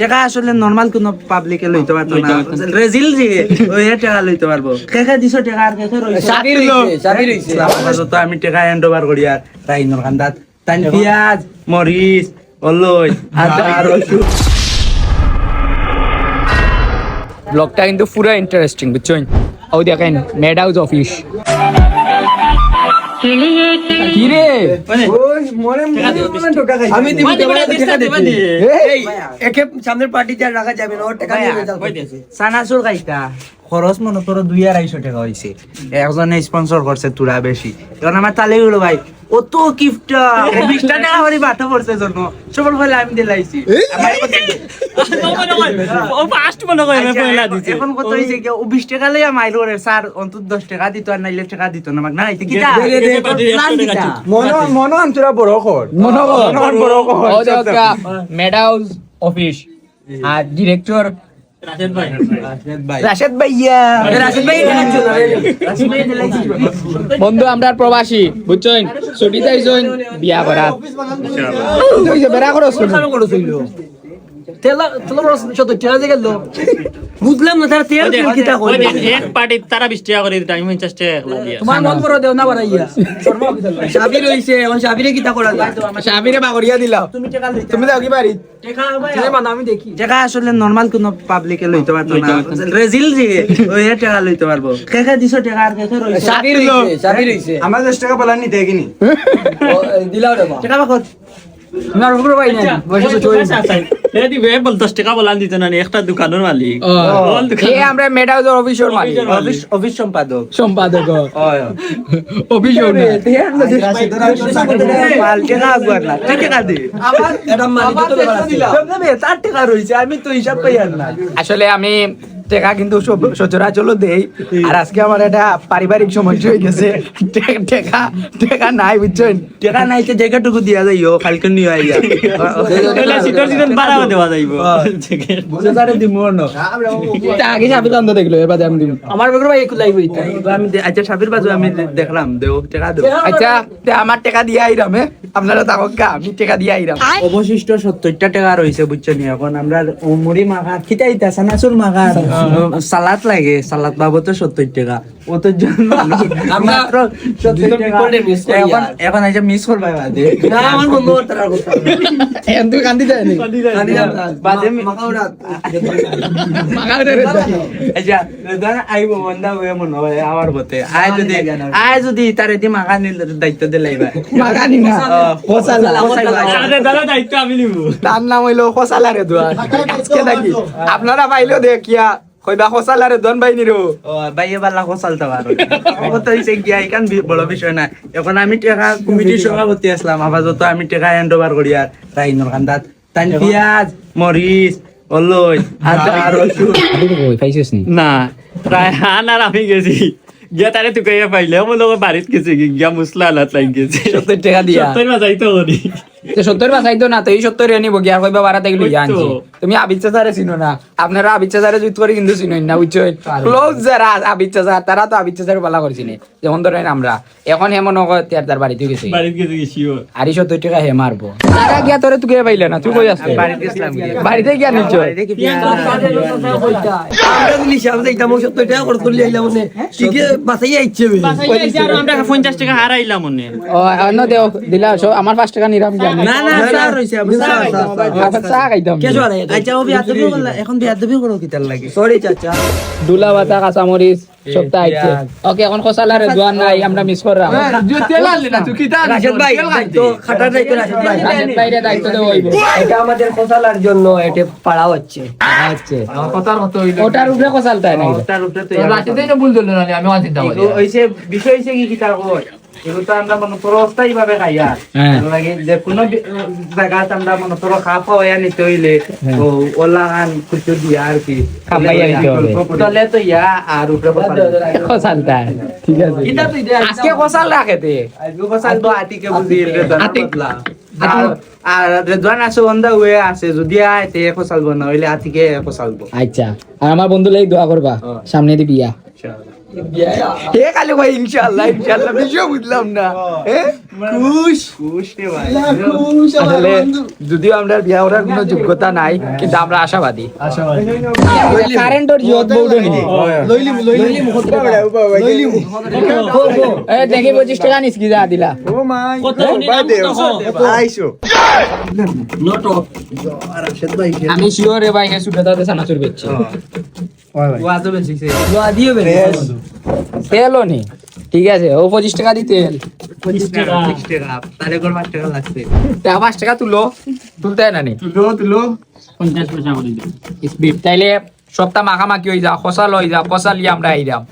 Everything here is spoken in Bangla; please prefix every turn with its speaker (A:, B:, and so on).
A: টাকা আসলে নরমাল কোন পাবলিকে লইতে পারতো না। রেজিল ওই টাকা লইতে পারব। কে কে দিছো টাকা আর কে কে রইছে?
B: সাবির হইছে, সাবির হইছে।
A: আপাতত আমি টাকা ওভার করি আর রাইনর তাই পিয়াজ মরিচ আদা রসুন
C: ব্লগটা কিন্তু পুরো ইন্টারেস্টিং বুঝছেন ও দেখেন মেড হাউস অফিস
B: সামনের পার্টি যা রাখা যাবে না ওর টাকা নিয়ে
A: সানাসুর খাইতা। খরচ মনে করো দুই আড়াইশো টাকা হয়েছে একজনে স্পন্সর করছে তুরা বেশি। এখন আমার তালে হলো ভাই। অত গিফট বিশটা টাকা করে বাটা পড়ছে জন্য। সবার ফলে আমি দিলাইছি আমার
D: ও ফার্স্ট মনে করে আমি পয়লা দিছে
A: এখন কত হয়েছে কি? ও বিশ টাকা লইয়া মাইল করে স্যার অন্তত দশ টাকা দিত আর নাইলে টাকা দিত না। আমাকে না এটা কি তা?
B: দে, দে,
D: দে, দে,
A: প্ল্যান
D: দে,
A: কি
B: মনো মনো আন্তরা বড় কর
C: মনোবল ও দেখা মেড অফিস আর ডিরেক্টর
D: রাশেদ ভাই।
C: রাশেদ ভাইয়া
B: রাশিদ ভাই। টাকা দিছো না রে।
A: রাশিদ ভাই দিলাইছি।
C: বন্ধু আমরা প্রবাসী বুঝছেন? ছুটি তাই বিয়া
B: করা। বেড়া করো বুঝলাম না তার তেল তেল কই
D: দেখ, এক পার্টি তারা বিশ টাকা করে দিতে আমি পঞ্চাশ টাকা
B: তোমার মন বড় দেও না বাড়াইয়া। সাবির হইছে এখন সাবিরে কিটা করা যায়?
C: সাবিরে বাগরিয়া দিলাম।
A: তুমি টাকা
C: তুমি যাও কি বাড়ি?
A: টাকা ভাই,
B: ছেলে আমি দেখি।
A: টাকা আসলে নরমাল কোন পাবলিকে লইতে পারতো না। রেজিল যে ওই টাকা লইতে পারব। কে কে দিছো টাকা আর কে কে রইছে
B: সাবির হইছে সাবির হইছে।
E: আমার দশ টাকা বলার নিতে কিনি।
B: দিলাও রে
A: টাকা বাকত
B: ভাই
D: এ দিবে টাকা বলান দিত না নি, একটা দোকানের মালিক।
C: এ আমরা অফিসের মালিক।
A: অফিস অফিস সম্পাদক।
C: সম্পাদক।
A: টাকা আগুয়ার না তুই টাকা দে
B: আমার এটা মালিক তো দিলাম
A: সব তার টাকা রইছে আমি তো হিসাব পাই না।
C: আসলে আমি টেকা কিন্তু সচরাচর দেই। আর আজকে আমার একটা পারিবারিক সমস্যা হয়ে গেছে। টেকা টেকা নাই বুঝছেন?
A: টাকা নাই তো জায়গাটুকু দিয়া যাইও কালকে নিয়ে আইয়া
D: তাহলে শীতের দিন বাড়াও দেওয়া যাইব।
A: বুঝে তারে দিমু না
C: তা আগে সাথে দাম দেখল এবার দাম। দিব
B: আমার বেগুর ভাই একটু হইতা।
A: আমি আচ্ছা সাবির বাজু আমি দেখলাম দেও টাকা দেও।
C: আচ্ছা তে আমার টাকা দিয়ে আইরাম এ? আপনারা গা, আমি টেকা দিয়ে আইরাম।
A: অবশিষ্ট সত্তরটা টাকা রয়েছে বুঝছ নি? এখন আমরা মুড়ি মাখা খিতা ইতা সানাসুর মাখা। সালাদ লাগে সালাদ সত্তর টাকা। জন্য মাত্র সত্তর টাকা।
B: miss করি
A: এখন। এখন আইসা মিস করবা বাদে।
B: না আমার বন্ধু ওর তার
C: এখন তুই কান্দি দেয় নি?
A: বাদে মি-
C: মাগারে
A: আচ্ছা ধর আইব বন্ধা হয়ে মনে হয় আমার বতে। আয় যদি আয় যদি তার এদি মাখা নিল দায়িত্ব দিলাইবা
C: মাগানি না। হোসালা
D: দাদা দায়িত্ব আমি নিব।
C: তার নাম হইল হোসালারে দোয়ান আজকে নাকি আপনারা পাইলেও দেখিয়া কইবা হোসালারে দোয়ান বাইনি রো
A: ও হইছে গিয়া ইকান বি- বড় বিষয় না এখন আমি টাকা কমিটির সভাপতি আসলাম আপাতত আমি টাকা হ্যান্ড ওভার করি আর রাইনর তাই পিয়াজ মরিচ অলই আদা রসুন।
C: পাইছিস নি?
D: না প্রায় হান আর আমি গেছি। গিয়া তারে তুই কইয়া পাইলে আমার লোক বাড়িত গেছে গিয়া মুসলা আলাত লাগ গেছে।
C: সত্তর টাকা দিয়া।
D: সত্তর যাইতো
C: সত্তর না তো এই সত্তর আনিব গিয়া কইবা আনছি। তুমি আবিচ্ছা স্যারে চিনো না। আপনারা আবিচ্ছা স্যারে জুত করে কিন্তু চিনোই না বুঝছেন ক্লোজ যারা আবিচ্ছা স্যার তারা তো আবিচ্ছা স্যার পালা করছি নে। যেমন ধরেন আমরা এখন হেমন তিয়ার তার বাড়িতে গেছে।
D: বাড়িত
C: আর এই সত্তর টাকা হে মারবো। টাকা গিয়া তোরে তুই পাইলে না তুই কই
A: বাড়িতে গিয়া।
C: বাড়িতে নিচ্ছ
A: বাড়িতে
B: আমরা
C: পাঁচ টাকা নিরাম গিয়া।
A: না না স্যার রইছে আমি চা খাইতাম।
C: চা খাইতাম
B: কে জোয়ার
A: আচ্ছা ও বিয়া দেবি বললা এখন বিয়া দেবি করো কিতার লাগে?
B: সরি চাচা
C: দুলা বাতা কাঁচামরিচ সপ্তাহ আইছে। ওকে এখন খসালারে দোয়ান নাই আমরা মিস করলাম।
B: রাশেদ ভাই তো খাটার দায়িত্ব রাশেদ ভাই।
C: রাশেদ ভাইরে দায়িত্ব দেওয়া হইব
B: এটা আমাদের খোসালার জন্য এটা পাড়া হচ্ছে।
C: আচ্ছা ওটার উপরে কসালটা নাই।
A: তার উপরে তো রাশেদই না ভুল দিল না আমি আনতে এগুলো হইছে বিষয় হইছে কি কিতার কই? এগুলো তো আমরা মনে করো অস্থায়ী ভাবে খাইয়া
C: হ্যাঁ।
A: লাগে যে কোনো জায়গাত আমরা মনে করো খা পাওয়া নিতে হইলে ও ওলা গান কিছু দিয়া আর কি। তলে তো ইয়া আর উপরে
C: কসালটা ঠিক আছে।
A: কিতা তুই
C: আজকে কসাল রাখে দে।
A: আজকে কপাল তো আতিকে বুঝি বদলা। আর আর রেদওয়ান আছে বন্ধা হয়ে আছে যদি আয় তে কসালবো না হইলে আতিকে কসালবো
C: আচ্ছা। আর আমার বন্ধু লাগি দোয়া করবা। সামনে দি বিয়া। হে খালি ভাই ইনশাআল্লাহ ইনশাআল্লাহ বিষয় বুঝলাম না। হ্যাঁ খুশ?
A: খুশ রে ভাই।
C: আসলে যদিও আমরা বিয়া করার কোনো যোগ্যতা নাই কিন্তু আমরা আশাবাদী। কারেন্টর এ দেখি পঁচিশ টাকা নিস কি যা দিলা। আমি শিওর রে ভাই হ্যাঁ। তেলও নেই। ঠিক আছে ও পঁচিশ টাকা দি তেল।
A: পাঁচ টাকা
C: তুলো তুলতে হয় না নি
A: তুলো তুলো।
D: পঞ্চাশ পয়সা করে
C: তাইলে সপ্তাহ মাখামাখি হয়ে যা খসা হয়ে যা খসা লিয়ে আমরা আইরাম।